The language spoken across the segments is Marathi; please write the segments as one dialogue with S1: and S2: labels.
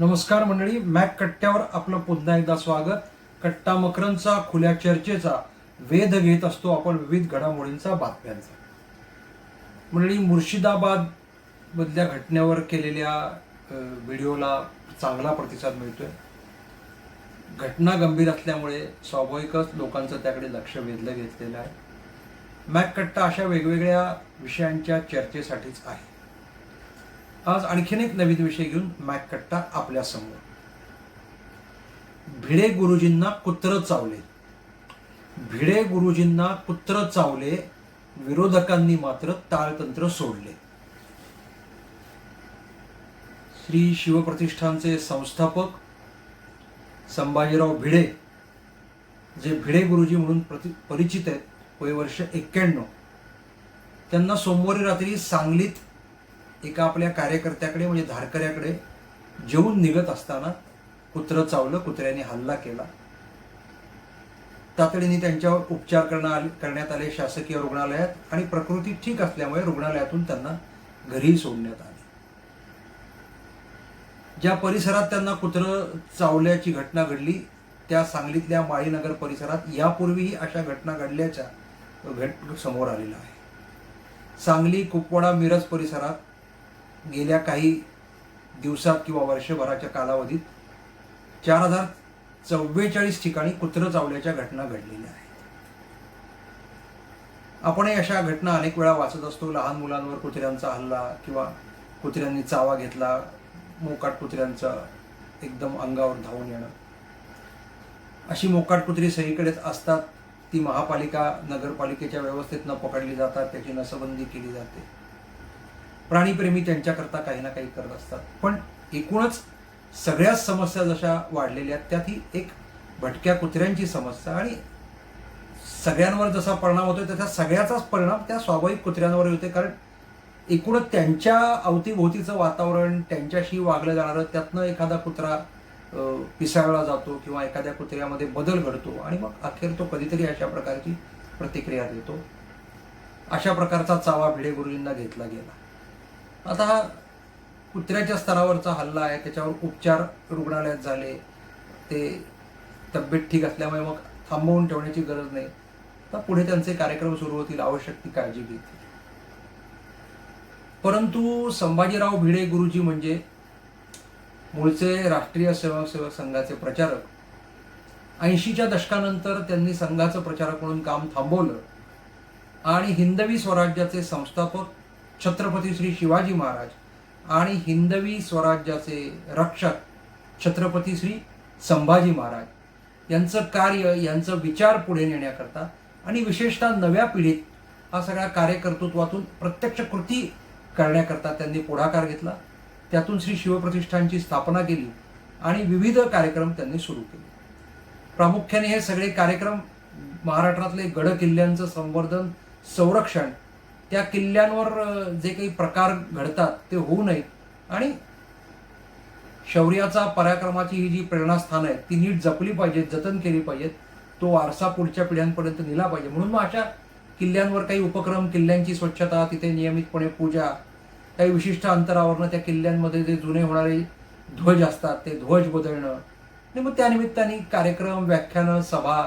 S1: नमस्कार मंडळी मॅक कट्ट्यावर आपलं पुन्हा एकदा स्वागत. कट्टा मकरंचा खुल्या चर्चेचा वेध घेत असतो आपण विविध घडामोडींचा बातम्यांचा. मंडळी मुर्शिदाबाद मधल्या घटनेवर केलेल्या व्हिडिओला चांगला प्रतिसाद मिळतोय. घटना गंभीर असल्यामुळे स्वाभाविकच लोकांचं त्याकडे लक्ष वेधलं घेतलेलं आहे. मॅक कट्टा अशा वेगवेगळ्या विषयांच्या चर्चेसाठीच आहे. आज आणखीन एक नवीन विषय घेऊन मॅक कट्टा आपल्यासमोर. भिडे गुरुजींना कुत्र चावले. भिडे गुरुजींना कुत्र चावले विरोधकांनी मात्र ताळतंत्र सोडले. श्री शिवप्रतिष्ठानचे संस्थापक संभाजीराव भिडे जे भिडे गुरुजी म्हणून प्रति परिचित आहेत वय वर्ष एक्क्याण्णव त्यांना सोमवारी रात्री सांगलीत एका आपल्या कार्यकर्त्याकडे म्हणजे धारकऱ्याकडे जेवून निघत असताना कुत्रं चावलं कुत्र्याने हल्ला केला. तातडीने त्यांच्यावर उपचार करण्यात आले करण्यात आले शासकीय रुग्णालयात आणि प्रकृती ठीक असल्यामुळे रुग्णालयातून त्यांना घरी सोडण्यात आले. ज्या परिसरात त्यांना कुत्रं चावल्याची घटना घडली त्या सांगलीतल्या माळीनगर परिसरात यापूर्वीही अशा घटना घडल्याच्या घट समोर आलेला आहे सांगली कुपवाडा मिरज परिसरात गेल्या काही दिवसात किंवा वर्षभराच्या कालावधीत चार हजार चव्वेचाळीस ठिकाणी कुत्रं चावल्याच्या घटना घडलेल्या आहेत. आपणही अशा घटना अनेक वेळा वाचत असतो. लहान मुलांवर कुत्र्यांचा हल्ला किंवा कुत्र्यांनी चावा घेतला मोकाट कुत्र्यांचा एकदम अंगावर धावून येणं. अशी मोकाट कुत्री सगळीकडेच असतात. ती महापालिका नगरपालिकेच्या व्यवस्थेत न पकडली जातात त्याची नसबंदी केली जाते. प्राणीप्रेमी त्यांच्याकरता काही ना काही करत असतात. पण एकूणच सगळ्याच समस्या जशा वाढलेल्या आहेत त्यात ही एक भटक्या कुत्र्यांची समस्या आणि सगळ्यांवर जसा परिणाम होतो त्याचा सगळ्याचाच परिणाम त्या स्वाभाविक कुत्र्यांवर होते कारण एकूणच त्यांच्या अवतीभोवतीचं वातावरण त्यांच्याशी वागलं जाणारं त्यातनं एखादा कुत्रा पिसाळला जातो किंवा एखाद्या कुत्र्यामध्ये बदल घडतो आणि मग अखेर तो कधीतरी अशा प्रकारची प्रतिक्रिया देतो. अशा प्रकारचा चावा भिडे गुरुजींना घेतला गेला. आता हा कुत्र्याच्या स्तरावरचा हल्ला आहे त्याच्यावर उपचार रुग्णालयात झाले. ते तब्येत ठीक असल्यामुळे मग थांबवून ठेवण्याची गरज नाही. तर पुढे त्यांचे कार्यक्रम सुरू होतील आवश्यक ती काळजी घेतील. परंतु संभाजीराव भिडे गुरुजी म्हणजे मूळचे राष्ट्रीय स्वयंसेवक संघाचे प्रचारक. ऐंशीच्या दशकानंतर त्यांनी संघाचं प्रचारक म्हणून काम थांबवलं. आणि हिंदवी स्वराज्याचे संस्थापक छत्रपती श्री शिवाजी महाराज आणि हिंदवी स्वराज्याचे रक्षक छत्रपती श्री संभाजी महाराज. यांचं कार्य यांचं विचार पुढे नेण्याकरता आणि विशेषतः नव्या पिढीत हा सगळ्या कार्यकर्तृत्वातून प्रत्यक्ष कृती करण्याकरता त्यांनी पुढाकार घेतला. त्यातून श्री शिवप्रतिष्ठानची स्थापना केली आणि विविध कार्यक्रम त्यांनी सुरू केले. प्रामुख्याने हे सगळे कार्यक्रम महाराष्ट्रातले गड किल्ल्यांचं संवर्धन संरक्षण त्या किल्ल्यांवर जे काही प्रकार घडतात ते होऊ नयेत. आणि शौर्याचा पराक्रमाची ही जी प्रेरणास्थान आहे ती नीट जपली पाहिजेत जतन केली पाहिजेत तो वारसा पुढच्या पिढ्यांपर्यंत नेला पाहिजे. म्हणून मग अशा किल्ल्यांवर काही उपक्रम किल्ल्यांची स्वच्छता तिथे नियमितपणे पूजा काही विशिष्ट अंतरावरनं त्या किल्ल्यांमध्ये जे जुने होणारे ध्वज असतात ते ध्वज बदलणं. आणि मग त्यानिमित्ताने कार्यक्रम व्याख्यानं सभा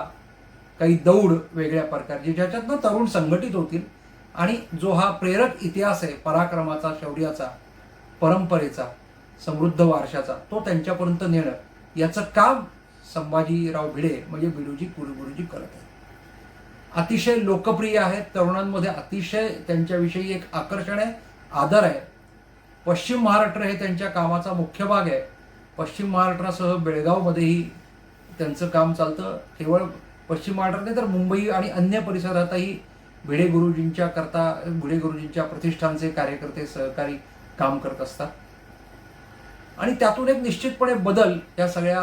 S1: काही दौड वेगळ्या प्रकारची ज्याच्यातनं तरुण संघटित होतील आणि जो हा प्रेरक इतिहास आहे पराक्रमाचा शौर्याचा परंपरेचा समृद्ध वारशाचा तो त्यांच्यापर्यंत नेणं याचं काम संभाजीराव भिडे म्हणजे बिडूजी कुलगुरुजी करत आहेत. अतिशय लोकप्रिय आहेत तरुणांमध्ये अतिशय त्यांच्याविषयी एक आकर्षण आहे आदर आहे. पश्चिम महाराष्ट्र हे त्यांच्या कामाचा मुख्य भाग आहे. पश्चिम महाराष्ट्रासह बेळगावमध्येही त्यांचं काम चालतं. केवळ पश्चिम महाराष्ट्रात नाही तर मुंबई आणि अन्य परिसरातही भिडे गुरुजींच्या करता भिडे गुरुजींच्या प्रतिष्ठानचे कार्यकर्ते सहकारी काम करत असतात. आणि त्यातून एक निश्चितपणे बदल या सगळ्या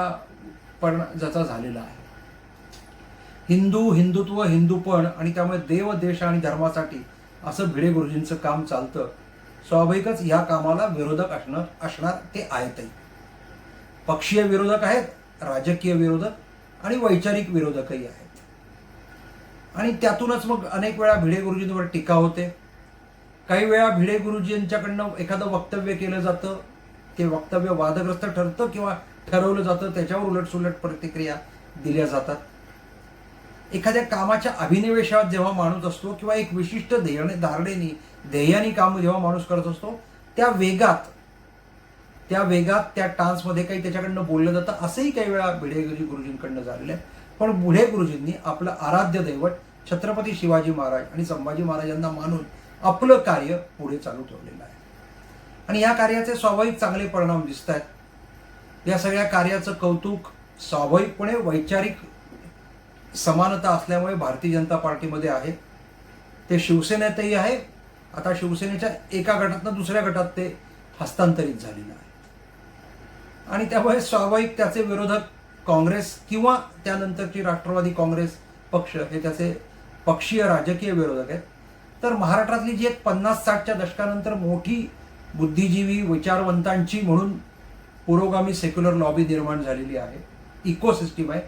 S1: पण ज्याचा झालेला आहे. हिंदू हिंदुत्व हिंदूपण आणि त्यामुळे देव देश आणि धर्मासाठी असं भिडे गुरुजींचं काम चालतं स्वाभाविकच या कामाला विरोधक असणार असणार ते आहेतही पक्षीय विरोधक आहेत राजकीय विरोधक आणि वैचारिक विरोधकही आहेत. आणि त्यातूनच मग अनेक वेळा भिडे गुरुजींवर टीका होते. काही वेळा भिडे गुरुजींच्याकडनं एखादं वक्तव्य केलं जातं ते वक्तव्य वादग्रस्त ठरतं किंवा ठरवलं जातं त्याच्यावर उलटसुलट प्रतिक्रिया दिल्या जातात. एखाद्या कामाच्या अभिनिवेशात जेव्हा माणूस असतो किंवा एक विशिष्ट ध्येयाने धारणेनी ध्येयानी काम जेव्हा माणूस करत असतो त्या वेगात त्या वेगात त्या टान्समध्ये काही त्याच्याकडनं बोललं जातं असंही काही वेळा भिडे गुरुजी गुरुजींकडनं झालेलं आहे. पण बुढे गुरुजींनी आपलं आराध्य दैवत छत्रपती शिवाजी महाराज आणि संभाजी महाराजांना मानून आपलं कार्य पुढे चालू ठेवलेलं आहे. आणि या कार्याचे स्वाभाविक चांगले परिणाम दिसत आहेत या सगळ्या कार्याचं कौतुक स्वाभाविकपणे वैचारिक समानता असल्यामुळे भारतीय जनता पार्टीमध्ये आहे. ते शिवसेनेतही आहे. आता शिवसेनेच्या एका गटातनं दुसऱ्या गटात ते हस्तांतरित झालेलं आहे. आणि त्यामुळे स्वाभाविक त्याचे विरोधक काँग्रेस किंवा त्यानंतरची राष्ट्रवादी काँग्रेस पक्ष हे त्याचे पक्षीय राजकीय विरोधक आहेत. तर महाराष्ट्रातली जी एक पन्नास साठच्या दशकानंतर मोठी बुद्धिजीवी विचारवंतांची म्हणून पुरोगामी सेक्युलर लॉबी निर्माण झालेली आहे इकोसिस्टीम आहे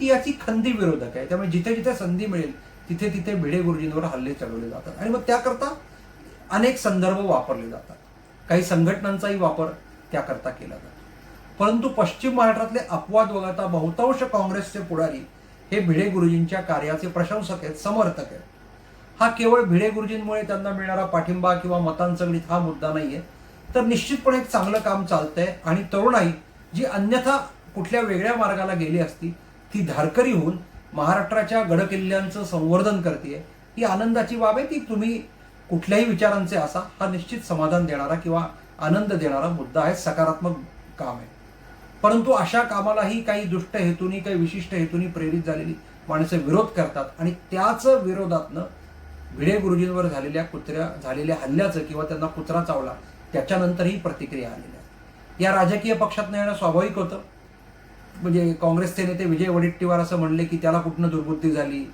S1: ती याची खंदी विरोधक आहे. त्यामुळे जिथे जिथे संधी मिळेल तिथे तिथे भिडे गुरुजींवर हल्ले चढवले जातात. आणि मग त्याकरता अनेक संदर्भ वापरले जातात. काही संघटनांचाही वापर त्याकरता केला जातो. परंतु पश्चिम महाराष्ट्रातले अपवाद वगळता बहुतांश काँग्रेसचे पुढारी हे भिडे गुरुजींच्या कार्याचे प्रशंसक आहेत समर्थक आहेत. हा केवळ भिडे गुरुजींमुळे त्यांना मिळणारा पाठिंबा किंवा मतांचगणित हा मुद्दा नाहीये. तर निश्चितपणे एक चांगलं काम चालतंय आणि तरुणाई जी अन्यथा कुठल्या वेगळ्या मार्गाला गेली असती ती धारकरी होऊन महाराष्ट्राच्या गडकिल्ल्यांचं संवर्धन करते ही आनंदाची बाब आहे ती तुम्ही कुठल्याही विचारांचे असा हा निश्चित समाधान देणारा किंवा आनंद देणारा मुद्दा आहे सकारात्मक काम आहे. परंतु अशा कामालाही काही दुष्ट हेतूनी काही विशिष्ट हेतूनी प्रेरित झालेली माणसं विरोध करतात. आणि त्याच विरोधातनं भिडे गुरुजींवर झालेल्या कुत्र्या झालेल्या हल्ल्याचं किंवा त्यांना कुत्रा चावला त्याच्यानंतरही प्रतिक्रिया आलेल्या या राजकीय पक्षात येणं स्वाभाविक होतं. म्हणजे काँग्रेसचे नेते विजय वडेट्टीवार असं म्हणले की त्याला कुठनं दुर्बुद्धी झाली?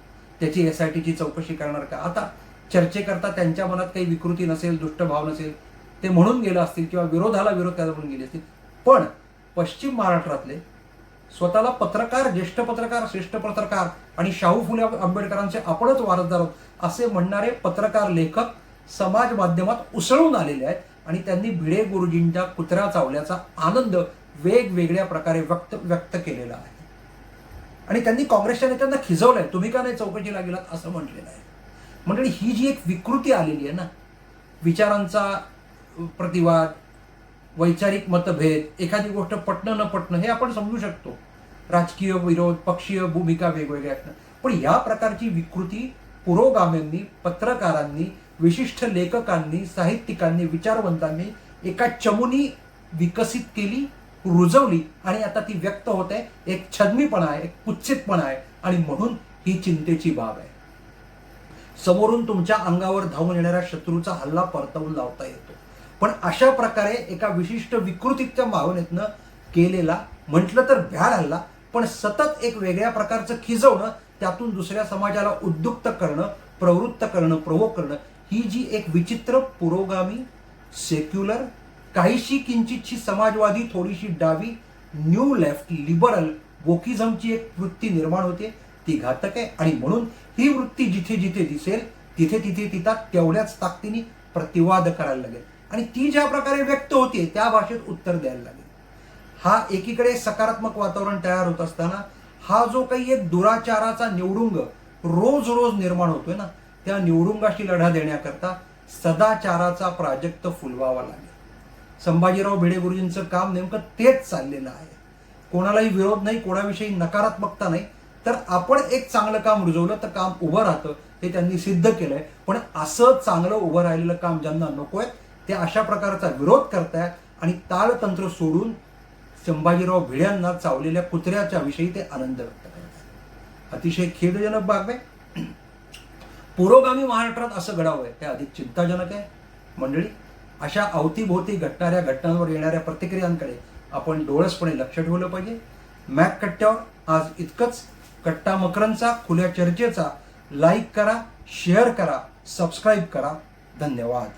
S1: त्याची एस आय टीची चौकशी करणार का? आता चर्चेकरता त्यांच्या मनात काही विकृती नसेल दुष्टभाव नसेल ते म्हणून गेलं असतील किंवा विरोधाला विरोध त्याला म्हणून गेले असतील. पण पश्चिम महाराष्ट्रातले स्वतःला पत्रकार ज्येष्ठ पत्रकार श्रेष्ठ पत्रकार आणि शाहू फुले आंबेडकरांचे आपणच वारसदार आहोत असे म्हणणारे पत्रकार लेखक समाज माध्यमात उसळून आलेले आहेत आणि त्यांनी भिडे गुरुजींच्या कुत्र्या चावल्याचा आनंद वेगवेगळ्या प्रकारे व्यक्त व्यक्त केलेला आहे. आणि त्यांनी काँग्रेसच्या नेत्यांना खिजवलंय तुम्ही का नाही चौकशीला गेलात असं म्हटलेलं आहे. म्हणजे ही जी एक विकृती आलेली आहे ना विचारांचा प्रतिवाद वैचारिक मतभेद एखादी गोष्ट पटणं न पटणं हे आपण समजू शकतो. राजकीय विरोध पक्षीय भूमिका वेगवेगळ्या असणं पण या प्रकारची विकृती पुरोगामींनी पत्रकारांनी विशिष्ट लेखकांनी साहित्यिकांनी विचारवंतांनी एका चमुनी विकसित केली रुजवली आणि आता ती व्यक्त होत आहे. एक छदमीपणा आहे एक कुत्सितपणा आहे आणि म्हणून ही चिंतेची बाब आहे. समोरून तुमच्या अंगावर धावून येणाऱ्या शत्रूचा हल्ला परतवून लावता येतो. पण अशा प्रकारे एका विशिष्ट विकृतीच्या भावनेतनं केलेला म्हटलं तर भ्याड हल्ला पण सतत एक वेगळ्या प्रकारचं खिजवणं त्यातून दुसऱ्या समाजाला उद्युक्त करणं प्रवृत्त करणं प्रवोक करणं ही जी एक विचित्र पुरोगामी सेक्युलर काहीशी किंचितशी समाजवादी थोडीशी डावी न्यू लेफ्ट लिबरल वोकिझमची एक वृत्ती निर्माण होते ती घातक आहे. आणि म्हणून ही वृत्ती जिथे जिथे दिसेल तिथे तिथे तिथं तेवढ्याच ताकदीने प्रतिवाद करायला लागेल. आणि ती ज्या प्रकारे व्यक्त होते त्या भाषेत उत्तर द्यायला लागेल. हा एकीकडे सकारात्मक वातावरण तयार होत असताना हा जो काही एक दुराचाराचा निवडुंग रोज रोज निर्माण होतोय ना त्या निवडुंगाशी लढा देण्याकरता सदाचाराचा प्राजक्त फुलवावा लागेल. संभाजीराव भिडे गुरुजींचं काम नेमकं तेच चाललेलं आहे. कोणालाही विरोध नाही कोणाविषयी नकारात्मकता नाही तर आपण एक चांगलं काम रुजवलं तर काम उभं राहतं हे त्यांनी सिद्ध केलंय. पण असं चांगलं उभं राहिलेलं काम ज्यांना नकोय ते अशा प्रकारचा विरोध करतायत आणि ताळतंत्र सोडून संभाजीराव भिड्यांना चावलेल्या कुत्र्याच्या विषयी ते आनंद व्यक्त करतात. अतिशय खेदजनक बाब आहे. पुरोगामी महाराष्ट्रात असं घडावं आहे. ते अधिक चिंताजनक आहे. मंडळी अशा अवतीभोवती घटणाऱ्या घटनांवर येणाऱ्या प्रतिक्रियांकडे आपण डोळसपणे लक्ष ठेवलं पाहिजे. मॅक कट्ट्यावर आज इतकंच. कट्टा मकरांचा खुल्या चर्चेचा लाईक करा शेअर करा सबस्क्राईब करा. धन्यवाद.